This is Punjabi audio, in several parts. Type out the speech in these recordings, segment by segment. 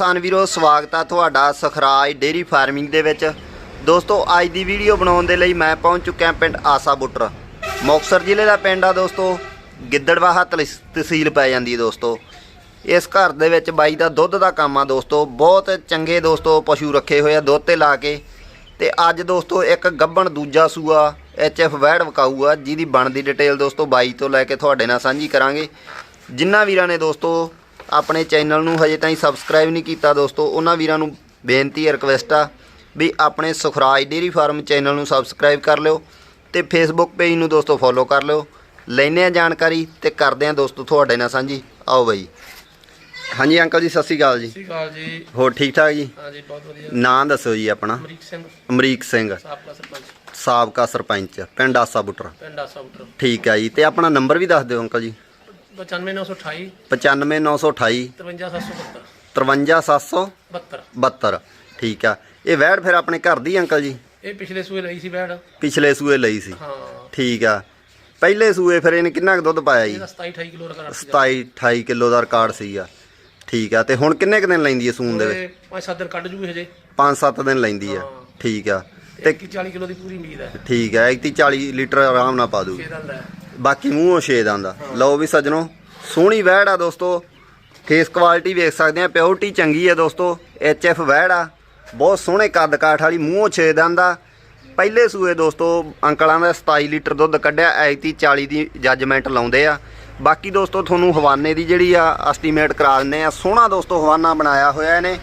ਕਿਸਾਨ ਵੀਰੋ, ਸਵਾਗਤ ਆ ਤੁਹਾਡਾ ਸਖਰਾਜ ਡੇਰੀ ਫਾਰਮਿੰਗ ਦੇ ਵਿੱਚ। ਦੋਸਤੋ, ਅੱਜ ਦੀ ਵੀਡੀਓ ਬਣਾਉਣ ਦੇ ਲਈ ਮੈਂ ਪਹੁੰਚ ਚੁੱਕਿਆ ਪਿੰਡ ਆਸਾ ਬੁੱਟਰ। ਮੁਕਤਸਰ ਜ਼ਿਲ੍ਹੇ ਦਾ ਪਿੰਡ ਆ ਦੋਸਤੋ, ਗਿੱਦੜਵਾਹਾ ਤਹਿਸੀਲ ਪੈ ਜਾਂਦੀ ਹੈ ਦੋਸਤੋ। ਇਸ ਘਰ ਦੇ ਵਿੱਚ ਬਾਈ ਦਾ ਦੁੱਧ ਦਾ ਕੰਮ ਆ ਦੋਸਤੋ, ਬਹੁਤ ਚੰਗੇ ਦੋਸਤੋ ਪਸ਼ੂ ਰੱਖੇ ਹੋਏ ਆ ਦੁੱਧ ਤੇ ਲਾ ਕੇ। ਤੇ ਅੱਜ ਦੋਸਤੋ, ਇੱਕ ਗੱਬਣ ਦੂਜਾ ਸੂਆ ਐਫ ਵੈੜ ਵਕਾਊ ਆ, ਜਿਹਦੀ ਬਣਦੀ ਡਿਟੇਲ ਦੋਸਤੋ ਬਾਈ ਤੋਂ ਲੈ ਕੇ ਤੁਹਾਡੇ ਨਾਲ ਸਾਂਝੀ ਕਰਾਂਗੇ। ਜਿਨ੍ਹਾਂ ਵੀਰਾਂ ਨੇ ਦੋਸਤੋ ਆਪਣੇ ਚੈਨਲ ਨੂੰ ਹਜੇ ਤਾਈਂ ਸਬਸਕ੍ਰਾਈਬ ਨਹੀਂ ਕੀਤਾ ਦੋਸਤੋ ਉਹਨਾਂ ਵੀਰਾਂ ਨੂੰ ਬੇਨਤੀ ਹੈ ਰਿਕਵੈਸਟ ਆ ਵੀ ਆਪਣੇ ਸੁਖਰਾਜ ਡੇਰੀ ਫਾਰਮ ਚੈਨਲ ਨੂੰ ਸਬਸਕ੍ਰਾਈਬ ਕਰ ਲਿਓ ਤੇ ਫੇਸਬੁੱਕ ਪੇਜ ਨੂੰ ਦੋਸਤੋ ਫੋਲੋ ਕਰ ਲਿਓ। ਲੈਨੇ ਆ ਜਾਣਕਾਰੀ ਤੇ ਕਰਦੇ ਆ ਦੋਸਤੋ ਤੁਹਾਡੇ ਨਾਲ ਸਾਂਝੀ। ਆਓ ਬਾਈ। ਹਾਂਜੀ ਅੰਕਲ ਜੀ ਸਤਿ ਸ਼੍ਰੀ ਅਕਾਲ ਜੀ। ਸਤਿ ਸ਼੍ਰੀ ਅਕਾਲ ਜੀ। ਹੋਰ ਠੀਕ ਠਾਕ ਜੀ? ਹਾਂਜੀ ਬਹੁਤ ਵਧੀਆ। ਨਾਂ ਦੱਸੋ ਜੀ ਆਪਣਾ। ਅਮਰੀਕ ਸਿੰਘ। ਅਮਰੀਕ ਸਿੰਘ। ਸਾਬਕਾ ਸਰਪੰਚ। ਸਾਬਕਾ ਸਰਪੰਚ ਪਿੰਡ ਆਸਾ ਬੁੱਟਰ। ਪਿੰਡ ਆਸਾ ਉਤਰ ਠੀਕ ਆ ਜੀ ਤੇ ਆਪਣਾ ਨੰਬਰ ਵੀ ਦੱਸ ਦਿਓ ਅੰਕਲ ਜੀ। 95928 95928 53772 53772 72 ਠੀਕ ਆ। ਇਹ ਵੈੜ ਫਿਰ ਆਪਣੇ ਘਰ ਦੀ ਅੰਕਲ ਜੀ? ਇਹ ਪਿਛਲੇ ਸੂਏ ਲਈ ਸੀ ਬੈਡ ਪਿਛਲੇ ਸੂਏ ਲਈ ਸੀ। ਹਾਂ। ਠੀਕ ਆ। ਪਹਿਲੇ ਸੂਏ ਫਿਰ ਇਹਨੇ ਕਿੰਨਾ ਕੁ ਦੁੱਧ ਪਾਇਆ ਜੀ? ਇਹਦਾ 27 28 ਕਿਲੋ ਦਾ 27 28 ਕਿਲੋ ਦਾ ਰਿਕਾਰਡ ਸੀਗਾ। ਠੀਕ ਆ। ਤੇ ਹੁਣ ਕਿੰਨੇ ਕੁ ਦਿਨ ਲੈਂਦੀ ਹੈ ਸੂਣ ਦੇ ਵਿੱਚ? ਇਹ ਪੰਜ ਸੱਤ ਦਿਨ ਕੱਢ ਜੂਗੀ ਹਜੇ। 5-7 ਦਿਨ ਲੈਂਦੀ ਆ। ਠੀਕ ਆ। ਤੇ ਤੇ 40 ਕਿਲੋ ਦੀ ਪੂਰੀ ਉਮੀਦ ਹੈ। ਠੀਕ ਆ। 31 40 ਲੀਟਰ ਆਰਾਮ ਨਾਲ ਪਾ ਦੂਗੀ। ਹੈ। ਬਾਕੀ ਮੂੰਹੋਂ ਛੇ ਦਾ ਲਓ ਵੀ ਸੱਜਣੋ, ਸੋਹਣੀ ਵੈੜ ਆ ਦੋਸਤੋ। ਫੇਸ ਕੁਆਲਿਟੀ ਵੇਖ ਸਕਦੇ ਆ ਪਿਓਰਟੀ ਚੰਗੀ ਆ ਦੋਸਤੋ। ਐਚ ਐਫ ਵੈੜ ਆ। ਬਹੁਤ ਸੋਹਣੇ ਕੱਦ ਕਾਠ ਵਾਲੀ, ਮੂੰਹੋਂ ਛੇ ਦਾ ਪਹਿਲੇ ਸੂਏ ਦੋਸਤੋ, ਅੰਕਲਾਂ ਦਾ 27 ਲੀਟਰ ਦੁੱਧ ਕੱਢਿਆ ਐਤੀ 40 ਦੀ ਜੱਜਮੈਂਟ ਲਾਉਂਦੇ ਆ। ਬਾਕੀ ਦੋਸਤੋ, ਤੁਹਾਨੂੰ ਹਵਾਨੇ ਦੀ ਜਿਹੜੀ ਆ ਐਸਟੀਮੇਟ ਕਰਾ ਦਿੰਦੇ ਆ। ਸੋਹਣਾ ਦੋਸਤੋ, ਹਵਾਨਾ ਬਣਾਇਆ ਹੋਇਆ ਇਹਨੇ।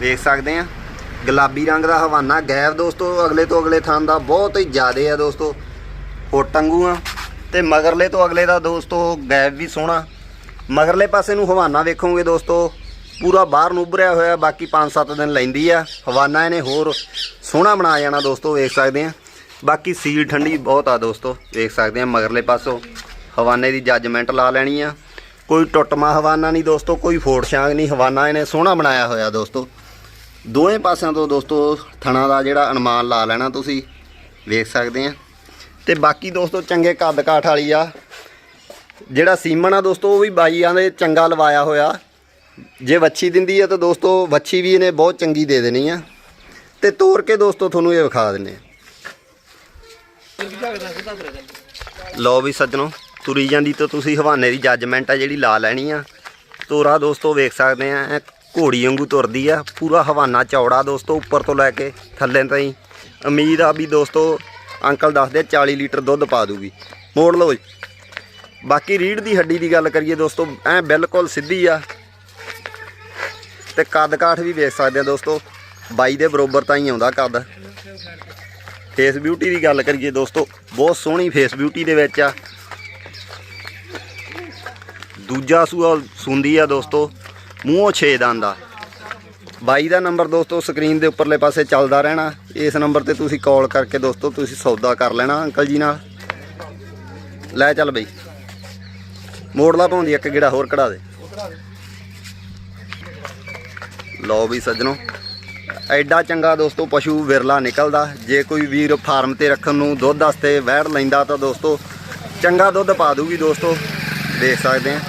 ਵੇਖ ਸਕਦੇ ਆ। ਗੁਲਾਬੀ ਰੰਗ ਦਾ ਹਵਾਨਾ ਗੈਬ ਦੋਸਤੋ, ਅਗਲੇ ਤੋਂ ਅਗਲੇ ਥਾਂ ਦਾ ਬਹੁਤ ਹੀ ਜ਼ਿਆਦੇ ਆ ਦੋਸਤੋ। ਫੁੱਟ ਵਾਂਗੂ ਆ ਤੇ ਮਗਰਲੇ ਤੋਂ ਅਗਲੇ ਦਾ ਦੋਸਤੋ ਗੈਪ ਵੀ ਸੋਹਣਾ। ਮਗਰਲੇ ਪਾਸੇ ਨੂੰ ਹਵਾਨਾ ਵੇਖੋਗੇ ਦੋਸਤੋ, ਪੂਰਾ ਬਾਹਰ ਨੂੰ ਉਭਰਿਆ ਹੋਇਆ, ਬਾਕੀ 5-7 ਦਿਨ ਲੈਂਦੀ ਆ। ਹਵਾਨਾ ਇਹਨੇ ਹੋਰ ਸੋਹਣਾ ਬਣਾ ਜਾਣਾ ਦੋਸਤੋ, ਵੇਖ ਸਕਦੇ ਆ। ਬਾਕੀ ਸੀਲ ਠੰਡੀ ਬਹੁਤ ਆ ਦੋਸਤੋ, ਵੇਖ ਸਕਦੇ ਆ ਮਗਰਲੇ ਪਾਸੋਂ। ਹਵਾਨੇ ਦੀ ਜੱਜਮੈਂਟ ਲਾ ਲੈਣੀ ਆ। ਕੋਈ ਟੁੱਟਮਾ ਹਵਾਨਾ ਨਹੀਂ ਦੋਸਤੋ, ਕੋਈ ਫੋੜ ਛਾਂਗ ਨਹੀਂ, ਹਵਾਨਾ ਇਹਨੇ ਸੋਹਣਾ ਬਣਾਇਆ ਹੋਇਆ ਦੋਸਤੋ। ਦੋਵੇਂ ਪਾਸਿਆਂ ਤੋਂ ਦੋਸਤੋ, ਥਣਾ ਦਾ ਜਿਹੜਾ ਅਨੁਮਾਨ ਲਾ ਲੈਣਾ ਤੁਸੀਂ, ਵੇਖ ਸਕਦੇ ਆ। ਤੇ ਬਾਕੀ ਦੋਸਤੋ ਚੰਗੇ ਕੱਦ ਕਾਠ ਵਾਲੀ ਆ। ਜਿਹੜਾ ਸੀਮਨ ਆ ਦੋਸਤੋ, ਉਹ ਵੀ ਬਾਈਆਂ ਦੇ ਚੰਗਾ ਲਵਾਇਆ ਹੋਇਆ। ਜੇ ਵੱਛੀ ਦਿੰਦੀ ਆ ਤਾਂ ਦੋਸਤੋ ਵੱਛੀ ਵੀ ਇਹਨੇ ਬਹੁਤ ਚੰਗੀ ਦੇ ਦੇਣੀ ਆ। ਤੇ ਤੋੜ ਕੇ ਦੋਸਤੋ ਤੁਹਾਨੂੰ ਇਹ ਵਿਖਾ ਦਿੰਨੇ ਲਓ ਵੀ ਸੱਜਣੋ, ਤੁਰੀ ਜਾਂਦੀ ਤਾਂ ਤੁਸੀਂ ਹਵਾਨੇ ਦੀ ਜੱਜਮੈਂਟ ਆ ਜਿਹੜੀ ਲਾ ਲੈਣੀ ਆ। ਤੋਰਾ ਦੋਸਤੋ ਵੇਖ ਸਕਦੇ ਆ ਐਂ ਘੋੜੀ ਵਾਂਗੂ ਤੁਰਦੀ ਆ। ਪੂਰਾ ਹਵਾਨਾ ਚੌੜਾ ਦੋਸਤੋ, ਉੱਪਰ ਤੋਂ ਲੈ ਕੇ ਥੱਲੇ ਤਾਈਂ। ਉਮੀਦ ਆ ਵੀ ਦੋਸਤੋ ਅੰਕਲ ਦੱਸਦੇ ਆ 40 ਲੀਟਰ ਦੁੱਧ ਪਾ ਦੂਗੀ। ਮੋੜ ਲਓ ਜੀ। ਬਾਕੀ ਰੀੜ ਦੀ ਹੱਡੀ ਦੀ ਗੱਲ ਕਰੀਏ ਦੋਸਤੋ, ਐ ਬਿਲਕੁਲ ਸਿੱਧੀ ਆ। ਤੇ ਕੱਦ ਕਾਠ ਵੀ ਵੇਖ ਸਕਦੇ ਆ ਦੋਸਤੋ। ਬਾਈ ਦੇ ਬਰੋਬਰ ਤਾਂ ਹੀ ਆਉਂਦਾ ਕੱਦ। ਫੇਸ ਬਿਊਟੀ ਦੀ ਗੱਲ ਕਰੀਏ ਦੋਸਤੋ, ਬਹੁਤ ਸੋਹਣੀ ਫੇਸ ਬਿਊਟੀ ਦੇ ਵਿੱਚ ਆ। ਦੂਜਾ ਸੂਆ ਸੁੰਦੀ ਆ ਦੋਸਤੋ। ਮੂੰਹੋਂ ਛੇ ਦੰਦ ਆ। ਬਾਈ ਦਾ ਨੰਬਰ ਦੋਸਤੋ ਸਕਰੀਨ ਦੇ ਉੱਪਰਲੇ ਪਾਸੇ ਚੱਲਦਾ ਰਹਿਣਾ। ਇਸ ਨੰਬਰ ਤੇ ਤੁਸੀਂ ਕਾਲ ਕਰਕੇ ਦੋਸਤੋ ਤੁਸੀਂ ਸੌਦਾ ਕਰ ਲੈਣਾ ਅੰਕਲ ਜੀ ਨਾਲ। ਲੈ ਚੱਲ ਬਈ। ਮੋੜਲਾ ਪਾਉਂਦੀ ਇੱਕ ਗੇੜਾ ਹੋਰ ਕਢਾ ਦੇ। ਲਓ ਵੀ ਸੱਜਣੋ। ਐਡਾ ਚੰਗਾ ਦੋਸਤੋ ਪਸ਼ੂ ਵਿਰਲਾ ਨਿਕਲਦਾ। ਜੇ ਕੋਈ ਵੀਰ ਫਾਰਮ ਤੇ ਰੱਖਣ ਨੂੰ ਦੁੱਧ ਵਾਸਤੇ ਵਹਿੜ ਲੈਂਦਾ ਤਾਂ ਦੋਸਤੋ ਚੰਗਾ ਦੁੱਧ ਪਾ ਦੂਗੀ ਦੋਸਤੋ। ਦੇਖ ਸਕਦੇ ਆ।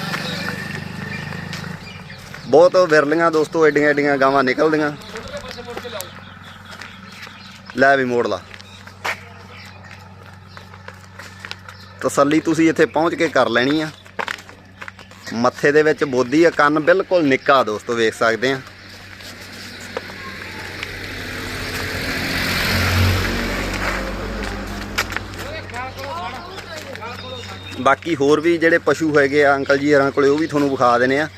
ਬਹੁਤ ਵਿਰਲੀਆਂ ਦੋਸਤੋ, ਐਡੀਆਂ ਐਡੀਆਂ ਗਾਵਾਂ ਨਿਕਲਦੀਆਂ। ਲੈ ਵੀ ਮੋੜ ਲਾ। ਤਸੱਲੀ ਤੁਸੀਂ ਇੱਥੇ ਪਹੁੰਚ ਕੇ ਕਰ ਲੈਣੀ ਆ। ਮੱਥੇ ਦੇ ਵਿੱਚ ਬੋਦੀ ਆ, ਕੰਨ ਬਿਲਕੁਲ ਨਿੱਕਾ ਦੋਸਤੋ, ਵੇਖ ਸਕਦੇ ਆ। ਬਾਕੀ ਹੋਰ ਵੀ ਜਿਹੜੇ ਪਸ਼ੂ ਹੈਗੇ ਆ, ਅੰਕਲ ਜੀ ਹਰਾਂ ਕੋਲੇ ਉਹ ਵੀ ਤੁਹਾਨੂੰ ਵਿਖਾ ਦੇਣੇ ਆ।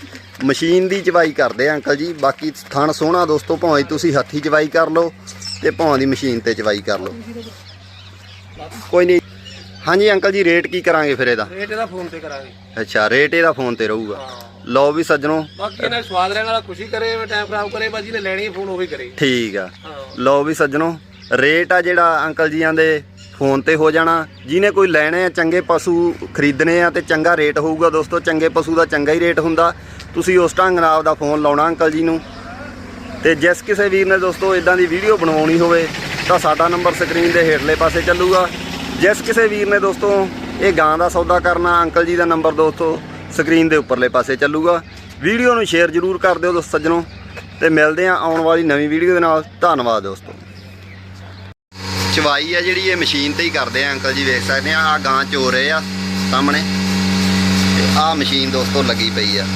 ਮਸ਼ੀਨ ਦੀ ਚਵਾਈ ਕਰਦੇ ਆ ਅੰਕਲ ਜੀ ਬਾਕੀ ਥਣ ਸੋਹਣਾ ਦੋਸਤੋ ਭਾਵੇਂ ਤੁਸੀਂ ਹੱਥੀ ਚਵਾਈ ਕਰ ਲਓ ਤੇ ਭਾਵੇਂ ਦੀ ਮਸ਼ੀਨ ਤੇ ਚਵਾਈ ਕਰ ਲਓ। ਕੋਈ ਨਹੀਂ। ਹਾਂਜੀ ਅੰਕਲ ਜੀ ਰੇਟ ਕੀ ਕਰਾਂਗੇ ਫਿਰ ਇਹਦਾ? ਰੇਟ ਇਹਦਾ ਫੋਨ ਤੇ ਕਰਾਂਗੇ। ਅੱਛਾ ਰੇਟ ਇਹਦਾ ਫੋਨ ਤੇ ਰਹੂਗਾ। ਲਓ ਵੀ ਸੱਜਣੋ। ਬਾਕੀ ਇਹਨਾਂ ਸਵਾਦ ਰਹਿਣ ਵਾਲਾ ਖੁਸ਼ੀ ਕਰੇ ਟਾਈਮ ਖਰਾਬ ਕਰੇ ਬਾਜੀ ਨੇ ਲੈਣੀ ਫੋਨ ਉਹ ਕਰੇ। ਠੀਕ ਆ। ਲਓ ਵੀ ਸੱਜਣੋ ਰੇਟ ਆ ਜਿਹੜਾ ਅੰਕਲ ਜੀਆਂ ਦੇ ਫੋਨ ਤੇ ਹੋ ਜਾਣਾ। ਜਿਹਨੇ ਕੋਈ ਲੈਣੇ ਆ ਚੰਗੇ ਪਸ਼ੂ ਖਰੀਦਣੇ ਆ ਤੇ ਚੰਗਾ ਰੇਟ ਹੋਊਗਾ ਦੋਸਤੋ ਚੰਗੇ ਪਸ਼ੂ ਦਾ ਚੰਗਾ ਹੀ ਰੇਟ ਹੁੰਦਾ। ਤੁਸੀਂ ਉਸ ਢੰਗ ਨਾਲ ਆਪਦਾ ਫੋਨ ਲਾਉਣਾ ਅੰਕਲ ਜੀ ਨੂੰ। ਤੇ ਜਿਸ ਕਿਸੇ ਵੀਰ ਨੇ ਦੋਸਤੋ ਇਦਾਂ ਦੀ ਵੀਡੀਓ ਬਣਾਉਣੀ ਹੋਵੇ, ਤਾਂ ਸਾਡਾ ਨੰਬਰ ਸਕਰੀਨ ਦੇ ਹੇਠਲੇ ਪਾਸੇ ਚੱਲੂਗਾ। ਜਿਸ ਕਿਸੇ ਵੀਰ ਨੇ ਦੋਸਤੋ ਇਹ ਗਾਂ ਦਾ ਸੌਦਾ ਕਰਨਾ, ਅੰਕਲ ਜੀ ਦਾ ਨੰਬਰ ਦੋਸਤੋ ਸਕਰੀਨ ਦੇ ਉੱਪਰਲੇ ਪਾਸੇ ਚੱਲੂਗਾ। ਵੀਡੀਓ ਨੂੰ ਸ਼ੇਅਰ ਜ਼ਰੂਰ ਕਰ ਦਿਓ ਦੋਸਤ ਸੱਜਣੋ। ਤੇ ਮਿਲਦੇ ਆ ਆਉਣ ਵਾਲੀ ਨਵੀਂ ਵੀਡੀਓ ਦੇ ਨਾਲ। ਧੰਨਵਾਦ ਦੋਸਤੋ। ਚਵਾਈ ਆ ਜਿਹੜੀ ਇਹ ਮਸ਼ੀਨ ਤੇ ਹੀ ਕਰਦੇ ਆ ਅੰਕਲ ਜੀ, ਵੇਖ ਸਕਦੇ ਆ ਆ ਗਾਂ ਚੋ ਰਹੇ ਆ ਸਾਹਮਣੇ। ਤੇ ਆ ਮਸ਼ੀਨ ਦੋਸਤੋ ਲੱਗੀ ਪਈ ਆ।